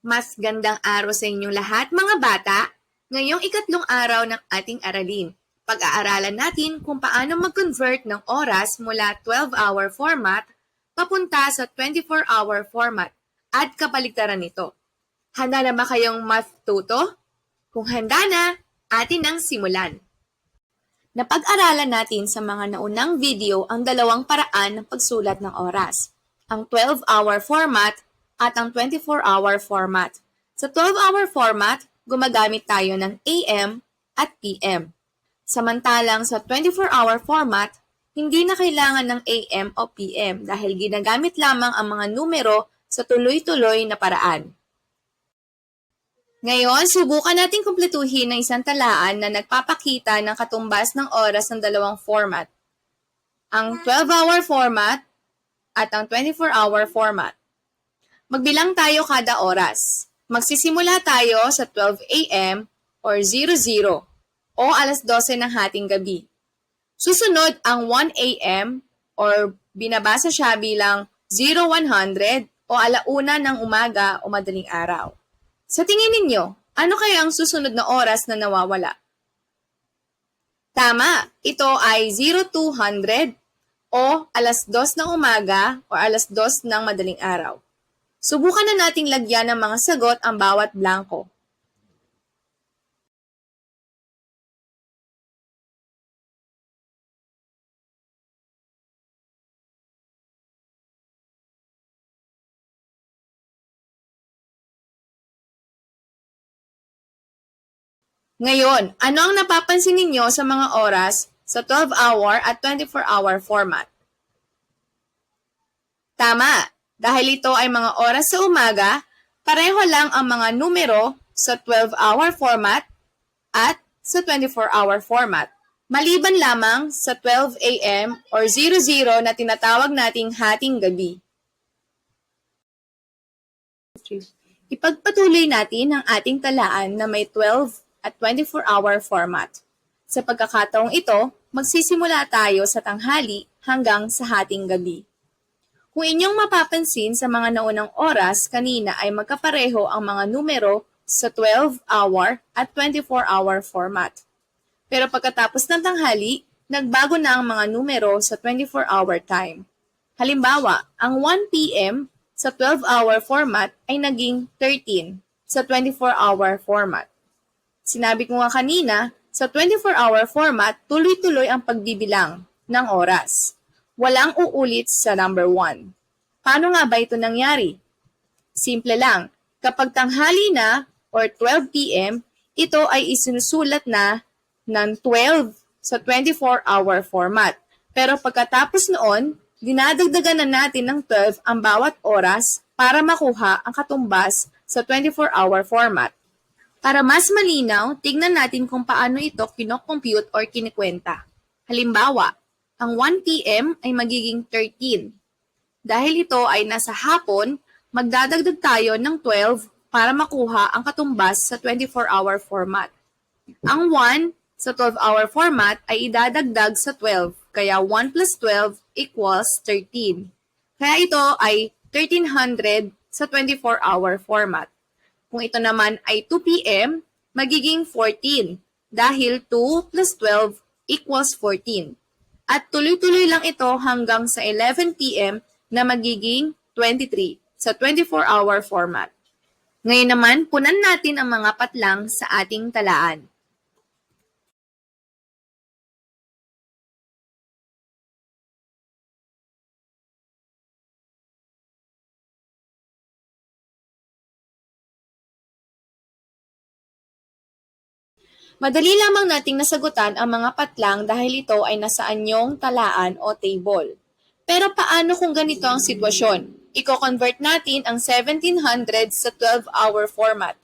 Mas gandang araw sa inyong lahat mga bata. Ngayong ikatlong araw ng ating aralin. Pag-aaralan natin kung paano mag-convert ng oras mula 12-hour format papunta sa 24-hour format at kabaligtaran nito. Handa na ba kayong math tuto? Kung handa na, atin nang simulan. Napag-aralan natin sa mga naunang video ang dalawang paraan ng pagsulat ng oras, ang 12-hour format at ang 24-hour format. Sa 12-hour format, gumagamit tayo ng AM at PM. Samantalang sa 24-hour format, hindi na kailangan ng AM o PM dahil ginagamit lamang ang mga numero sa tuloy-tuloy na paraan. Ngayon, subukan natin kumpletuhin ng isang talaan na nagpapakita ng katumbas ng oras ng dalawang format. Ang 12-hour format at ang 24-hour format. Magbilang tayo kada oras. Magsisimula tayo sa 12 a.m. or 00 o alas 12 ng hating gabi. Susunod ang 1 a.m. or binabasa siya bilang 0100 o alauna ng umaga o madaling araw. Sa tingin ninyo, ano kaya ang susunod na oras na nawawala? Tama, ito ay 0200 o alas 2 ng umaga o alas 2 ng madaling araw. Subukan na nating lagyan ng mga sagot ang bawat blanco. Ngayon, ano ang napapansin ninyo sa mga oras sa 12-hour at 24-hour format? Tama, dahil ito ay mga oras sa umaga, pareho lang ang mga numero sa 12-hour format at sa 24-hour format. Maliban lamang sa 12 a.m. or 00 na tinatawag nating hating gabi. Ipagpatuloy natin ang ating talaan na may 12 at 24-hour format. Sa pagkakataong ito, magsisimula tayo sa tanghali hanggang sa hating gabi. Kung inyong mapapansin sa mga naunang oras, kanina ay magkapareho ang mga numero sa 12-hour at 24-hour format. Pero pagkatapos ng tanghali, nagbago na ang mga numero sa 24-hour time. Halimbawa, ang 1 p.m. sa 12-hour format ay naging 13 sa 24-hour format. Sinabi ko nga kanina, sa 24-hour format, tuloy-tuloy ang pagbibilang ng oras. Walang uulit sa number 1. Paano nga ba ito nangyari? Simple lang. Kapag tanghali na or 12 p.m., ito ay isinusulat na ng 12 sa 24-hour format. Pero pagkatapos noon, dinadagdagan na natin ng 12 ang bawat oras para makuha ang katumbas sa 24-hour format. Para mas malinaw, tignan natin kung paano ito kinocompute or kinikwenta. Halimbawa, ang 1 p.m. ay magiging 13. Dahil ito ay nasa hapon, magdadagdag tayo ng 12 para makuha ang katumbas sa 24-hour format. Ang 1 sa 12-hour format ay idadagdag sa 12, kaya 1 plus 12 equals 13. Kaya ito ay 1300 sa 24-hour format. Kung ito naman ay 2 p.m., magiging 14 dahil 2 plus 12 equals 14. At tuloy-tuloy lang ito hanggang sa 11 p.m. na magiging 23 sa 24-hour format. Ngayon naman, punan natin ang mga patlang sa ating talaan. Madali lamang nating nasagutan ang mga patlang dahil ito ay nasa anyong talaan o table. Pero paano kung ganito ang sitwasyon? Iko-convert natin ang 1700 sa 12-hour format.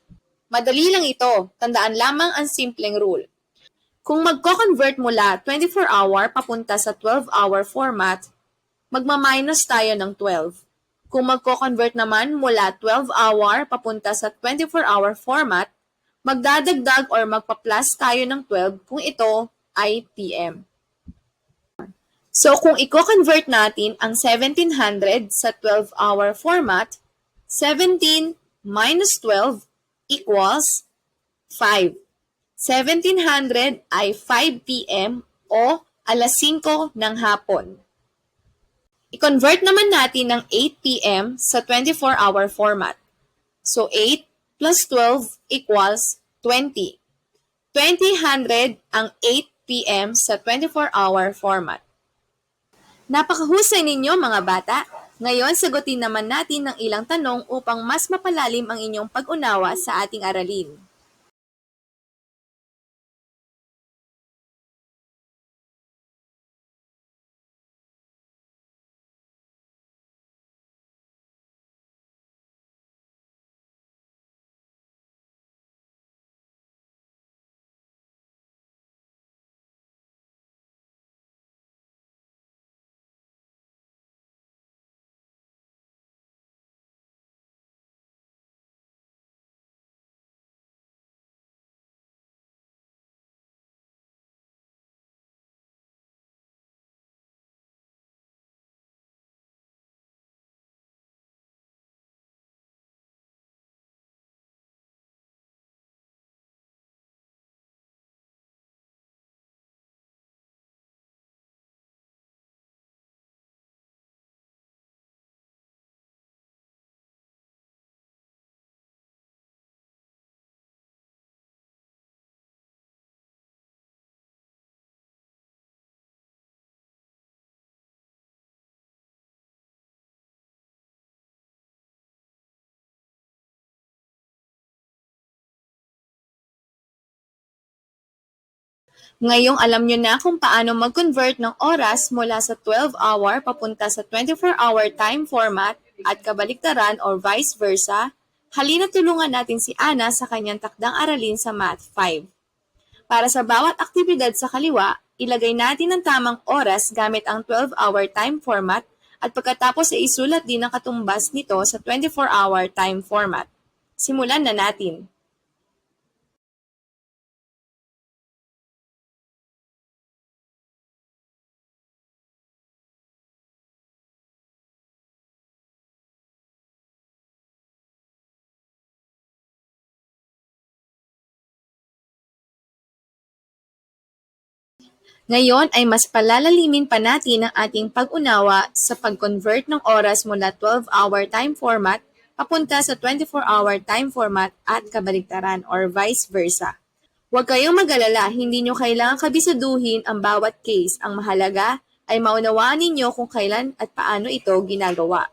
Madali lang ito, tandaan lamang ang simpleng rule. Kung magko-convert mula 24-hour papunta sa 12-hour format, magma-minus tayo ng 12. Kung magko-convert naman mula 12-hour papunta sa 24-hour format, magdadagdag or magpa-plus tayo ng 12 kung ito ay PM. So kung i-convert natin ang 1700 sa 12-hour format, 17 minus 12 equals 5. 1700 ay 5 p.m. o alas 5 ng hapon. I-convert naman natin ng 8 p.m. sa 24-hour format. So 8 plus 12 equals 20. 2000 ang 8 p.m. sa 24-hour format. Napakahusay ninyo mga bata! Ngayon, sagutin naman natin ng ilang tanong upang mas mapalalim ang inyong pag-unawa sa ating aralin. Ngayong alam nyo na kung paano mag-convert ng oras mula sa 12-hour papunta sa 24-hour time format at kabaliktaran or vice versa, halina tulungan natin si Ana sa kanyang takdang aralin sa Math 5. Para sa bawat aktibidad sa kaliwa, ilagay natin ang tamang oras gamit ang 12-hour time format at pagkatapos ay isulat din ang katumbas nito sa 24-hour time format. Simulan na natin. Ngayon ay mas palalalimin pa natin ang ating pag-unawa sa pag-convert ng oras mula 12-hour time format papunta sa 24-hour time format at kabaligtaran or vice versa. Huwag kayong mag-alala, hindi nyo kailangan kabisaduhin ang bawat case. Ang mahalaga ay maunawaan ninyo kung kailan at paano ito ginagawa.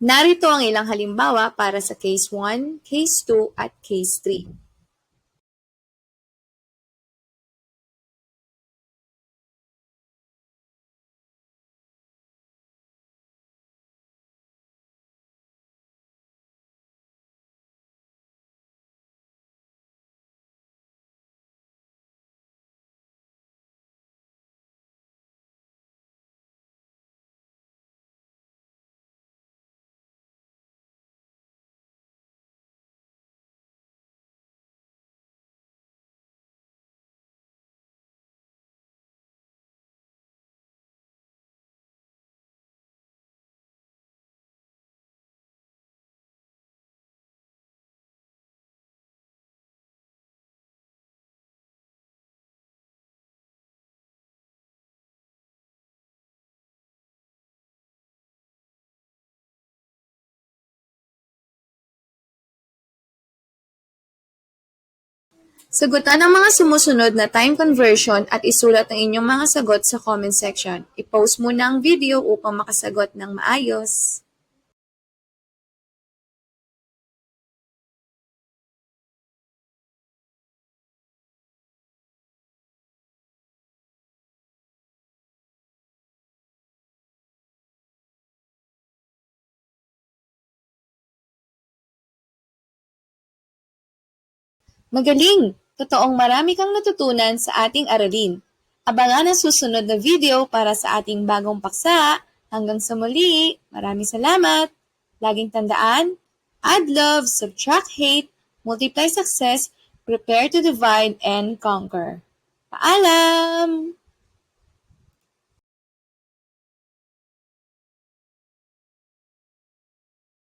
Narito ang ilang halimbawa para sa Case 1, Case 2, at Case 3. Sagutan ang mga sumusunod na time conversion at isulat ang inyong mga sagot sa comment section. I-post muna ang video upang makasagot ng maayos. Magaling! Totoong marami kang natutunan sa ating aralin. Abangan ang susunod na video para sa ating bagong paksa. Hanggang sa muli, maraming salamat. Laging tandaan, add love, subtract hate, multiply success, prepare to divide and conquer. Paalam!